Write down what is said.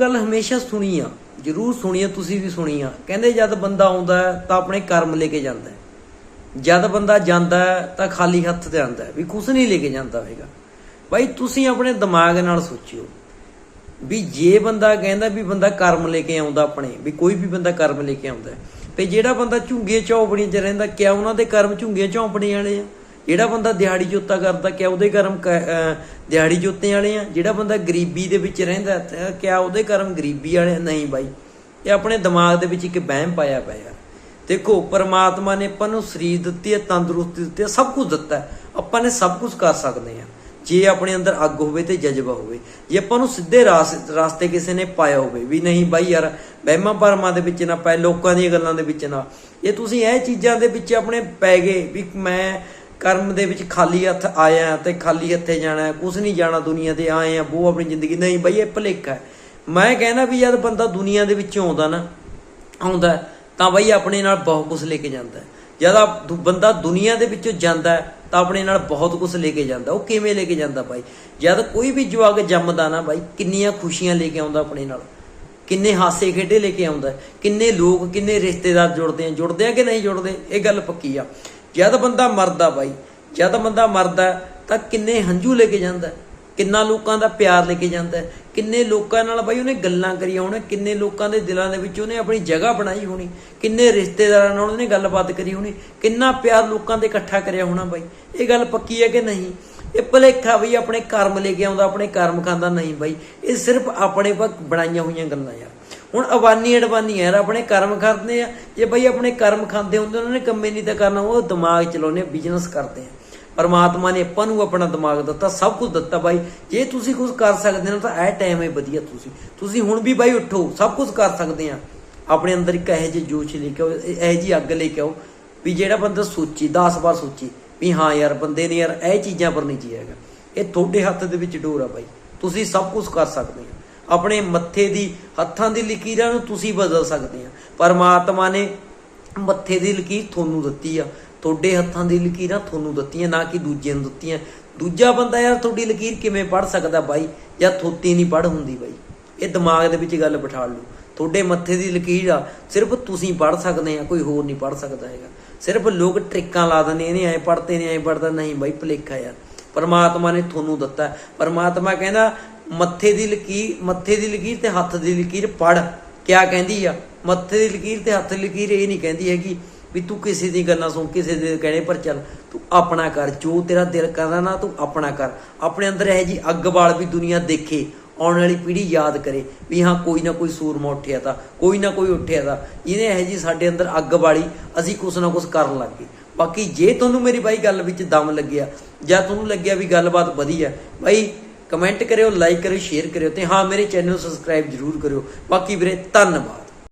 ਗੱਲ ਹਮੇਸ਼ਾ ਸੁਣੀ ਆ, ਜ਼ਰੂਰ ਸੁਣੀ ਆ, ਤੁਸੀਂ ਵੀ ਸੁਣੀ ਆ। ਕਹਿੰਦੇ ਜਦ ਬੰਦਾ ਆਉਂਦਾ ਤਾਂ ਆਪਣੇ ਕਰਮ ਲੈ ਕੇ ਜਾਂਦਾ ਜਦ ਬੰਦਾ ਜਾਂਦਾ ਤਾਂ ਖਾਲੀ ਹੱਥ ਤੇ ਆਉਂਦਾ ਵੀ ਕੁਝ ਨਹੀਂ ਲੈ ਕੇ ਜਾਂਦਾ ਹੈਗਾ। ਭਾਈ ਤੁਸੀਂ ਆਪਣੇ ਦਿਮਾਗ ਨਾਲ ਸੋਚਿਓ ਵੀ ਜੇ ਬੰਦਾ ਕਹਿੰਦਾ ਵੀ ਬੰਦਾ ਕਰਮ ਲੈ ਕੇ ਆਉਂਦਾ ਆਪਣੇ, ਵੀ ਕੋਈ ਵੀ ਬੰਦਾ ਕਰਮ ਲੈ ਕੇ ਆਉਂਦਾ ਤੇ ਜਿਹੜਾ ਬੰਦਾ ਝੁੰਗੇ ਝੌਂਪੜੀਆਂ 'ਚ ਰਹਿੰਦਾ, ਕਿਆ ਉਹਨਾਂ ਦੇ ਕਰਮ ਝੁੰਗੇ ਝੌਂਪੜੀਆਂ ਵਾਲੇ ਆ? ਜਿਹੜਾ ਬੰਦਾ ਦਿਹਾੜੀ ਜੋਤਾ ਕਰਦਾ, ਕਿਆ ਉਹਦੇ ਕਰਮ ਕ- ਦਿਹਾੜੀ ਜੋਤੇ ਵਾਲੇ ਆ? ਜਿਹੜਾ ਬੰਦਾ ਗਰੀਬੀ ਦੇ ਵਿੱਚ ਰਹਿੰਦਾ, ਤੇ ਕਿਆ ਉਹਦੇ ਕਰਮ ਗਰੀਬੀ ਵਾਲੇ ਨਹੀਂ ਬਾਈ। ਇਹ ਆਪਣੇ ਦਿਮਾਗ ਦੇ ਵਿੱਚ ਇੱਕ ਵਹਿਮ ਪਾਇਆ ਪਿਆ ਦੇਖੋ, ਪਰਮਾਤਮਾ ਨੇ ਆਪਾਂ ਨੂੰ ਸਰੀਰ ਦਿੱਤੀ ਹੈ, ਤੰਦਰੁਸਤੀ ਦਿੱਤੀ ਹੈ, ਸਭ ਕੁਝ ਦਿੱਤਾ ਆਪਾਂ ਨੇ ਸਭ ਕੁਝ ਕਰ ਸਕਦੇ ਹਾਂ। ਜੇ ਆਪਣੇ ਅੰਦਰ ਅੱਗ ਹੋਵੇ ਤੇ ਜਜ਼ਬਾ ਹੋਵੇ। ਜੇ ਆਪਾਂ ਨੂੰ ਸਿੱਧੇ ਰਾਸ- ਰਾਸਤੇ ਕਿਸੇ ਨੇ ਪਾਇਆ ਹੋਵੇ ਵੀ ਨਹੀਂ ਬਾਈ ਯਾਰ, ਵਹਿਮਾਂ ਭਰਮਾਂ ਦੇ ਵਿੱਚ ਨਾ ਪਏ, ਲੋਕਾਂ ਦੀਆਂ ਗੱਲਾਂ ਦੇ ਵਿੱਚ ਨਾ। ਇਹ ਤੁਸੀਂ ਇਹ ਚੀਜ਼ਾਂ ਦੇ ਵਿੱਚ ਆਪਣੇ ਪੈ ਗਏ ਵੀ ਮੈਂ ਕਰਮ ਦੇ ਵਿੱਚ ਖਾਲੀ ਹੱਥ ਆਇਆ ਤੇ ਖਾਲੀ ਹੱਥੇ ਜਾਣਾ ਕੁਝ ਨਹੀਂ ਜਾਣਾ ਦੁਨੀਆ ਤੇ, ਆਏ ਆ ਉਹ ਆਪਣੀ ਜ਼ਿੰਦਗੀ, ਨਹੀਂ ਬਾਈ, ਇਹ ਭਲੇਖਾ ਹੈ। ਮੈਂ ਕਹਿੰਦਾ ਵੀ ਜਦ ਬੰਦਾ ਦੁਨੀਆ ਦੇ ਵਿੱਚੋਂ ਆਉਂਦਾ ਨਾ, ਆਉਂਦਾ ਤਾਂ ਬਈ ਆਪਣੇ ਨਾਲ ਬਹੁਤ ਕੁਝ ਲੈ ਕੇ ਜਾਂਦਾ ਜਦ ਆ ਬੰਦਾ ਦੁਨੀਆ ਦੇ ਵਿੱਚੋਂ ਜਾਂਦਾ ਤਾਂ ਆਪਣੇ ਨਾਲ ਬਹੁਤ ਕੁਝ ਲੈ ਕੇ ਜਾਂਦਾ ਉਹ ਕਿਵੇਂ ਲੈ ਕੇ ਜਾਂਦਾ ਬਾਈ? ਜਦ ਕੋਈ ਵੀ ਜਵਾਕ ਜੰਮਦਾ ਨਾ ਬਾਈ, ਕਿੰਨੀਆਂ ਖੁਸ਼ੀਆਂ ਲੈ ਕੇ ਆਉਂਦਾ ਆਪਣੇ ਨਾਲ। ਕਿੰਨੇ ਹਾਸੇ ਖੇਡੇ ਲੈ ਕੇ ਆਉਂਦਾ ਕਿੰਨੇ ਲੋਕ, ਕਿੰਨੇ ਰਿਸ਼ਤੇਦਾਰ ਜੁੜਦੇ ਆ ਜੁੜਦੇ ਆ ਕਿ ਨਹੀਂ ਜੁੜਦੇ? ਇਹ ਗੱਲ ਪੱਕੀ ਆ। ਜਦ ਬੰਦਾ ਮਰਦਾ ਬਾਈ, ਜਦ ਬੰਦਾ ਮਰਦਾ ਤਾਂ ਕਿੰਨੇ ਹੰਝੂ ਲੈ ਕੇ ਜਾਂਦਾ ਕਿੰਨਾ ਲੋਕਾਂ ਦਾ ਪਿਆਰ ਲੈ ਕੇ ਜਾਂਦਾ ਕਿੰਨੇ ਲੋਕਾਂ ਨਾਲ ਬਾਈ ਉਹਨੇ ਗੱਲਾਂ ਕਰੀਆਂ ਹੋਣ, ਕਿੰਨੇ ਲੋਕਾਂ ਦੇ ਦਿਲਾਂ ਦੇ ਵਿੱਚ ਉਹਨੇ ਆਪਣੀ ਜਗ੍ਹਾ ਬਣਾਈ ਹੋਣੀ, ਕਿੰਨੇ ਰਿਸ਼ਤੇਦਾਰਾਂ ਨਾਲ ਉਹਨੇ ਗੱਲਬਾਤ ਕਰੀ ਹੋਣੀ, ਕਿੰਨਾ ਪਿਆਰ ਲੋਕਾਂ ਦੇ ਇਕੱਠਾ ਕਰਿਆ ਹੋਣਾ ਬਾਈ, ਇਹ ਗੱਲ ਪੱਕੀ ਹੈ ਕਿ ਨਹੀਂ? ਇਹ ਭਲੇਖਾ ਬਈ ਆਪਣੇ ਕਰਮ ਲੈ ਕੇ ਆਉਂਦਾ, ਆਪਣੇ ਕਰਮ ਖਾਂਦਾ ਨਹੀਂ ਬਾਈ। ਇਹ ਸਿਰਫ ਆਪਣੇ ਪੱਕ ਬਣਾਈਆਂ ਹੋਈਆਂ ਗੱਲਾਂ ਯਾਰ। ਹੁਣ ਅਵਾਨੀ ਅਡਵਾਨੀ ਯਾਰ, ਆਪਣੇ ਕਰਮ ਕਰਦੇ ਆ। ਜੇ ਬਈ ਆਪਣੇ ਕਰਮ ਖਾਂਦੇ ਹੁੰਦੇ, ਉਹਨਾਂ ਨੇ ਕੰਮੇ ਨਹੀਂ ਤਾਂ ਕਰਨਾ, ਉਹ ਦਿਮਾਗ ਚਲਾਉਂਦੇ ਬਿਜ਼ਨਸ ਕਰਦੇ ਆ। ਪਰਮਾਤਮਾ ਨੇ ਆਪਾਂ ਨੂੰ ਆਪਣਾ ਦਿਮਾਗ ਦਿੱਤਾ, ਸਭ ਕੁਝ ਦਿੱਤਾ ਬਾਈ। ਜੇ ਤੁਸੀਂ ਕੁਝ ਕਰ ਸਕਦੇ ਹੋ ਤਾਂ ਇਹ ਟਾਈਮ ਹੈ ਵਧੀਆ ਤੁਸੀਂ। ਤੁਸੀਂ ਹੁਣ ਵੀ ਬਾਈ ਉੱਠੋ, ਸਭ ਕੁਝ ਕਰ ਸਕਦੇ ਆ। ਆਪਣੇ ਅੰਦਰ ਇੱਕ ਇਹੋ ਜਿਹੇ ਜੋਸ਼ ਲੈ ਕੇ ਆਓ, ਇਹੋ ਜਿਹੀ ਅੱਗ ਲੈ ਕੇ ਆਓ ਵੀ ਜਿਹੜਾ ਬੰਦਾ ਸੋਚੀ 10 ਵਾਰ ਸੋਚੀ। ਵੀ ਹਾਂ ਯਾਰ, ਬੰਦੇ ਨੇ ਯਾਰ ਇਹ ਚੀਜ਼ਾਂ ਪਰ ਨਹੀਂ ਜੀਏਗਾ ਇਹ ਤੁਹਾਡੇ ਹੱਥ ਦੇ ਵਿੱਚ ਡੋਰ ਆ ਬਾਈ। ਤੁਸੀਂ ਸਭ ਕੁਝ ਕਰ ਸਕਦੇ ਹੋ। ਆਪਣੇ ਮੱਥੇ ਦੀ, ਹੱਥਾਂ ਦੀ ਲਕੀਰਾਂ ਨੂੰ ਤੁਸੀਂ ਬਦਲ ਸਕਦੇ ਆ ਪਰਮਾਤਮਾ ਨੇ ਮੱਥੇ ਦੀ ਲਕੀਰ ਤੁਹਾਨੂੰ ਦਿੱਤੀ ਆ। ਤੁਹਾਡੇ ਹੱਥਾਂ ਦੀ ਲਕੀਰਾਂ ਤੁਹਾਨੂੰ ਦਿੱਤੀਆਂ, ਨਾ ਕਿ ਦੂਜੇ ਨੂੰ ਦਿੱਤੀਆਂ। ਦੂਜਾ ਬੰਦਾ ਯਾਰ ਤੁਹਾਡੀ ਲਕੀਰ ਕਿਵੇਂ ਪੜ ਸਕਦਾ ਬਾਈ? ਜਾਂ ਥੋਤੀ ਨਹੀਂ ਪੜ ਹੁੰਦੀ ਬਾਈ। ਇਹ ਦਿਮਾਗ ਦੇ ਵਿੱਚ ਗੱਲ ਬਿਠਾ ਲਓ। ਤੁਹਾਡੇ ਮੱਥੇ ਦੀ ਲਕੀਰ ਆ। ਸਿਰਫ ਤੁਸੀਂ ਪੜ ਸਕਦੇ ਆ, ਕੋਈ ਹੋਰ ਨਹੀਂ ਪੜ ਸਕਦਾ ਹੈਗਾ। ਸਿਰਫ ਲੋਕ ਟ੍ਰਿਕਾਂ ਲਾ ਦਿੰਦੇ ਇਹਨੇ ਐ ਪੜਦੇ ਨੇ, ਐ ਪੜਦਾ ਨਹੀਂ ਬਾਈ, ਭਲੇਖਾ ਯਾਰ ਪਰਮਾਤਮਾ ਨੇ ਤੁਹਾਨੂੰ ਦਿੱਤਾ। ਪਰਮਾਤਮਾ ਕਹਿੰਦਾ, ਮੱਥੇ ਦੀ ਲਕੀਰ, ਮੱਥੇ ਦੀ ਲਕੀਰ ਤੇ ਹੱਥ ਦੀ ਲਕੀਰ ਪੜ ਕਿਆ ਕਹਿੰਦੀ ਆ? ਮੱਥੇ ਦੀ ਲਕੀਰ ਤੇ ਹੱਥ ਦੀ ਲਕੀਰ ਇਹ ਨਹੀਂ ਕਹਿੰਦੀ ਹੈਗੀ ਵੀ ਤੂੰ ਕਿਸੇ ਦੀ ਗੱਲਾਂ ਸੁਣ, ਕਿਸੇ ਦੇ ਕਹਿਣੇ ਪਰ ਚੱਲ। ਤੂੰ ਆਪਣਾ ਕਰ, ਜੋ ਤੇਰਾ ਦਿਲ ਕਰਦਾ ਨਾ ਤੂੰ ਆਪਣਾ ਕਰ। ਆਪਣੇ ਅੰਦਰ ਇਹ ਜੀ ਅੱਗ ਬਾਲ ਵੀ ਦੁਨੀਆ ਦੇਖੇ। ਆਉਣ ਵਾਲੀ ਪੀੜ੍ਹੀ ਯਾਦ ਕਰੇ ਵੀ ਹਾਂ, ਕੋਈ ਨਾ ਕੋਈ ਸੂਰਮਾ ਉੱਠਿਆ ਤਾਂ, ਕੋਈ ਨਾ ਕੋਈ ਉੱਠਿਆ ਤਾਂ। ਇਹਨੇ ਇਹ ਜੀ ਸਾਡੇ ਅੰਦਰ ਅੱਗ ਵਾਲੀ ਅਸੀਂ ਕੁਛ ਨਾ ਕੁਛ ਕਰਨ ਲੱਗ ਗਏ। ਬਾਕੀ ਜੇ ਤੁਹਾਨੂੰ ਮੇਰੀ ਬਾਈ ਗੱਲ ਵਿੱਚ ਦਮ ਲੱਗਿਆ, ਜਾਂ ਤੁਹਾਨੂੰ ਲੱਗਿਆ ਵੀ ਗੱਲਬਾਤ ਵਧੀਆ, ਬਾਈ ਕਮੈਂਟ ਕਰਿਓ, ਲਾਈਕ ਕਰਿਓ, ਸ਼ੇਅਰ ਕਰਿਓ ਤੇ ਹਾਂ, ਮੇਰੇ ਚੈਨਲ ਨੂੰ ਸਬਸਕ੍ਰਾਈਬ ਜਰੂਰ ਕਰਿਓ। ਬਾਕੀ ਵੀਰੇ, ਧੰਨਵਾਦ।